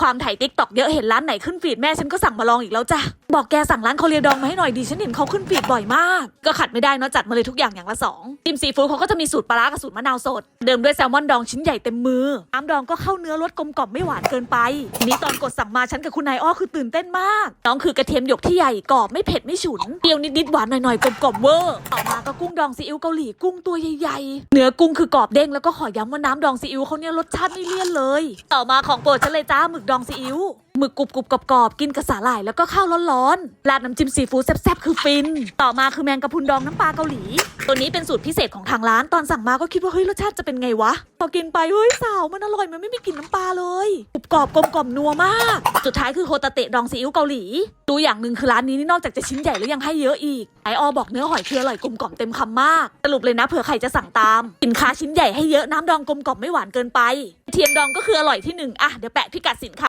ความถ่ายติ๊กตอกเยอะเห็นร้านไหนขึ้นฟีดแม่ฉันก็สั่งมาลองอีกแล้วจ้ะ บอกแกสั่งร้านคอเรียดองมาให้หน่อยดีฉันเห็นเขาขึ้นฟีดบ่อยมาก ก็ขัดไม่ได้เนาะจัดมาเลยทุกอย่างอย่างละสองจิมซีฟู้ดเขาก็จะมีสูตรปลาร้ากับสูตรมะนาวสด เดิมด้วยแซลมอนดองชิ้นใหญ่เต็มมือน้ำดองก็เข้าเนื้อรสกลมกล่อมไม่หวานเกินไปนี่ตอนกดสั่งมาฉันกับคุณนายอ้อคือตื่นเต้นมาก น้องคือกระเทียมหยกที่ใหญ่กรอบไม่เผ็ดไม่ฉุนเปรี้ยวนิดๆหวานหน่อยๆกลมๆเวอร์ต่อมาก็กุ้งดองซีอิ๊วเกาหลีกุ้งตัวใหญ่ๆเนื้อกุ้งคือกรอบเด้งแล้วก็ขอย้ำว่าน้ำดองซีอิ๊วเขาเนี่ยรสชาติไม่เลี่ยนเลย ต่อมาของโปรดฉันเลยจ้าหมึกดองซีอิ๊วหมึกกรุบกรุบกรอบกรอบกินกับสาหร่ายแล้วก็ข้าวร้อนๆราดน้ำจิ้มซีฟู้ดแซ่บๆคือฟิน ต่อมาคือแมงกะพุนดองน้ำปลาเกาหลี ตัวนี้เป็นสูตรพิเศษของทางร้านตอนสั่งมาก็คิดว่าเฮ้ยรสชาติจะเป็นไงวะพอกินไปเฮ้ยสาวมันอร่อยมันไม่มีกลิ่นน้ำปลาเลยกรุบกรอบกลมกล่อมนัวมาก สุดท้ายคือโฮตาเตะดองซีอิ๊วเกาหลีดูอย่างหนึ่งคือร้านนี้นี่นอกจากจะชิ้นใหญ่แล้วยังให้เยอะอีกไอออบอกเนื้อหอยคืออร่อยกลมกล่อมเต็มคำมากสรุปเลยนะเผื่อใครจะสั่งตามสินค้าชิ้นใหญ่ให้เยอะน้ำดองกลมกล่อมไม่หวานเกินไป เทียมดองก็คืออร่อยที่หนึ่งอะเดี๋ยวแปะพิกัดสินค้า